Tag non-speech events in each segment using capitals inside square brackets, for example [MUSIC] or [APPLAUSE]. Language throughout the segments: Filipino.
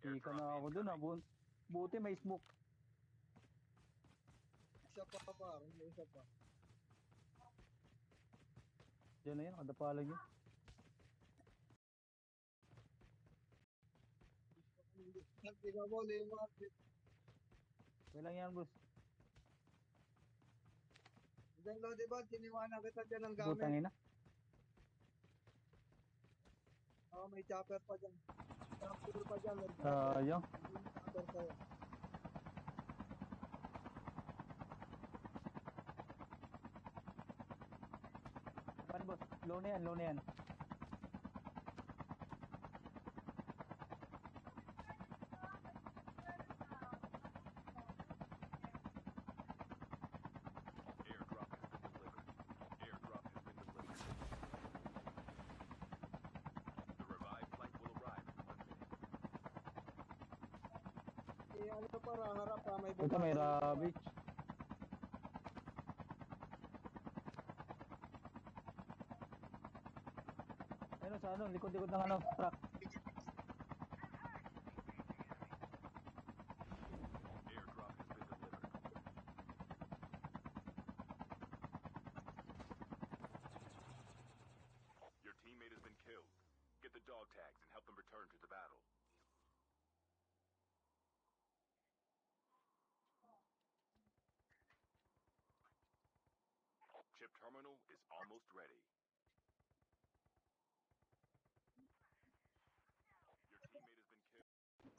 Hindi ka na ako dun ah. Bu- buti may smoke. Isa pa pa, may isa pa. Diyan na yan, kadapalan yun. Ka mo, Leymar. Kailang yan, boss. Diyan lo, di ba? Tiniwanan kita dyan ng Butang gamit. ina. Oo, may chopper pa dyan. Chopper pa dyan. May Sayang. chopper pa yan. Saan, boss? Low na yan, low na yan. Airdrop has been delivered. Airdrop has been delivered. The revived flight will arrive in one minute. Eh, ano pa, harap pa, may Ito may ravage. Ayun sa ano, likod-likod ng ano, truck. Terminal is almost ready. Your teammate has been killed.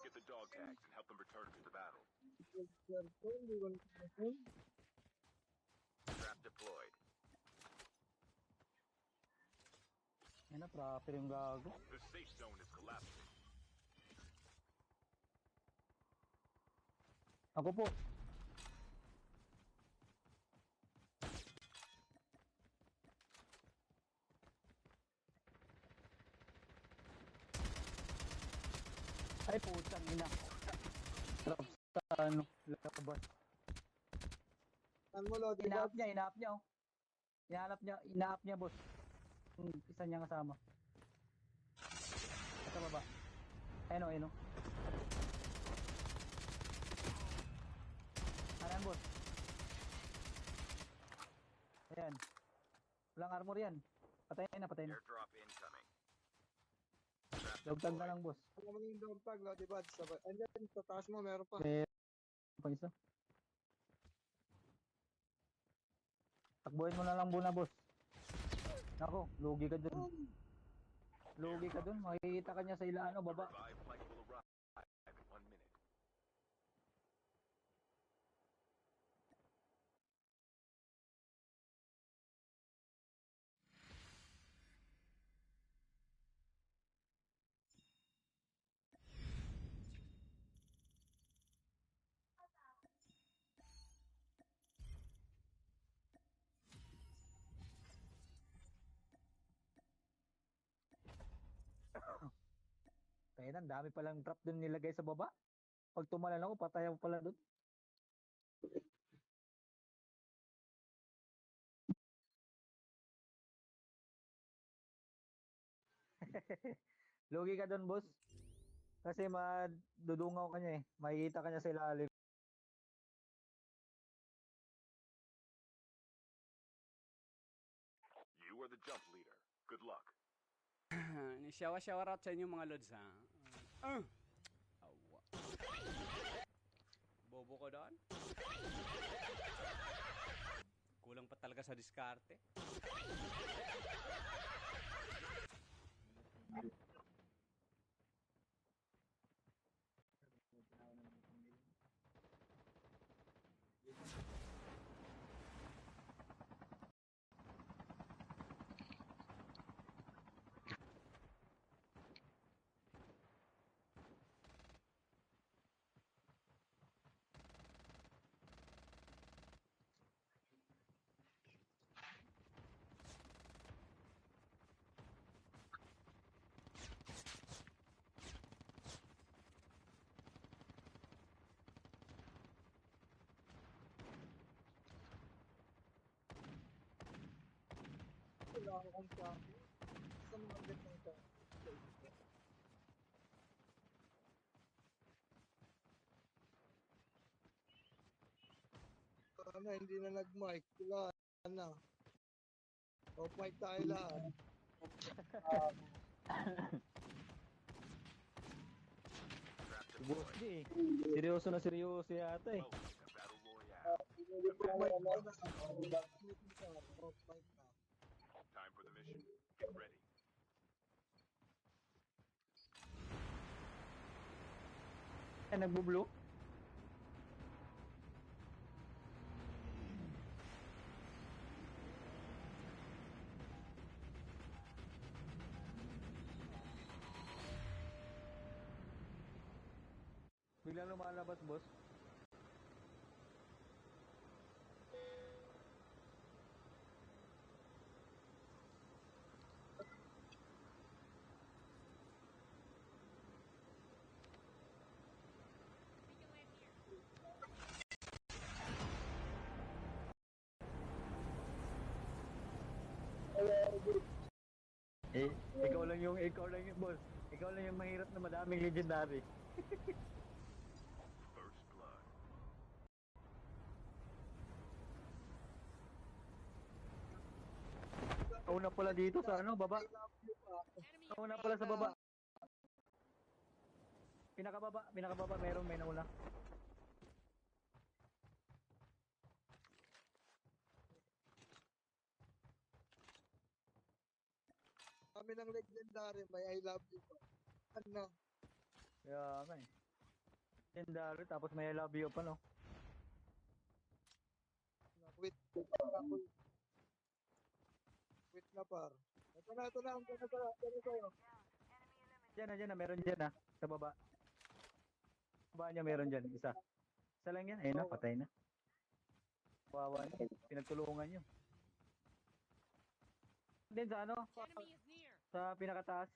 Get the dog tags and help them return to the battle. Hindi ko na- Trap deployed. Na, proper yung. The safe zone is collapsing. Ako Ay, putang ina. Trap sa ano, labas. Saan mo, lo, di ba? Inaap niya, inaap niya, oh. Inaap niya, inaap niya, boss. Yung isa niya kasama. Sa baba. Ayun, oh, ayun, oh. Ayan, boss. Ayan. Walang armor yan. Patayin na, patayin na. Airdrop incoming. Dagdag na lang, boss. Ano mo yung dog tag, lo, di ba? Sabay. Andyan, sa taas mo, meron pa. Meron pa isa. Takbuhin mo na lang muna, boss. Nako, lugi ka dun. Lugi ka dun. Makikita ka niya sa ilaan, The baba. Kaya na, dami palang trap dun nilagay sa baba. Pag tumalan ako, patay ako pala dun. [LAUGHS] Lugi ka dun, boss. Kasi madudungaw ka niya eh. Makikita ka niya sa ilalim. You are the jump leader. Good luck. Shower-shower out sa inyo mga lods ha. Uh, awa. Bobo ko doon. Kulang pa talaga sa diskarte. nagtatalo ako kung champion sa mga ganyan ka. Sana hindi na nag-mic. Wala na. Off-mic tayo lahat. um, eh. Seryoso na seryoso yata eh. Uh, Ay, nagbo-blue. Biglang lumalabas, boss. Eh, ikaw lang yung, ikaw lang yung boss. Ikaw lang yung mahirap na madaming legendary. [LAUGHS] First blood. Una pala dito sa ano, baba. Una pala sa baba. Pinakababa, pinakababa, meron may nauna. Kami ng legendary, may I love you pa. Ano? Nga eh. Legendary, tapos may I love you pa no. Quit. Quit na par. Ito na, ito na, ito na, ito na, ito na sa'yo. Diyan na, diyan na, meron diyan na. Sa baba. Sa baba niya meron diyan, isa. Isa lang yan, ayun na, patay na. Wawa niya, pinagtulungan niyo. Din sa ano, Enemy is sa pinakataas.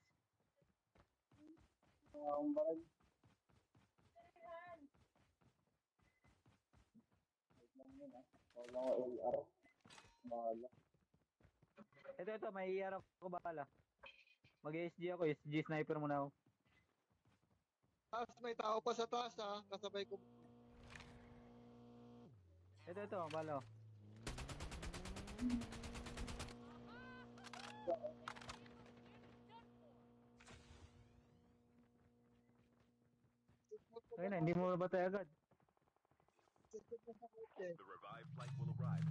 Ito, ito, may iarap ko bala. Mag-SG ako, SG sniper muna ako. Taas, may tao pa sa taas ha. Kasabay ko. Ito, ito, bala. oh. Ayun na, hindi mo nabatay agad. The revived flight will arrive.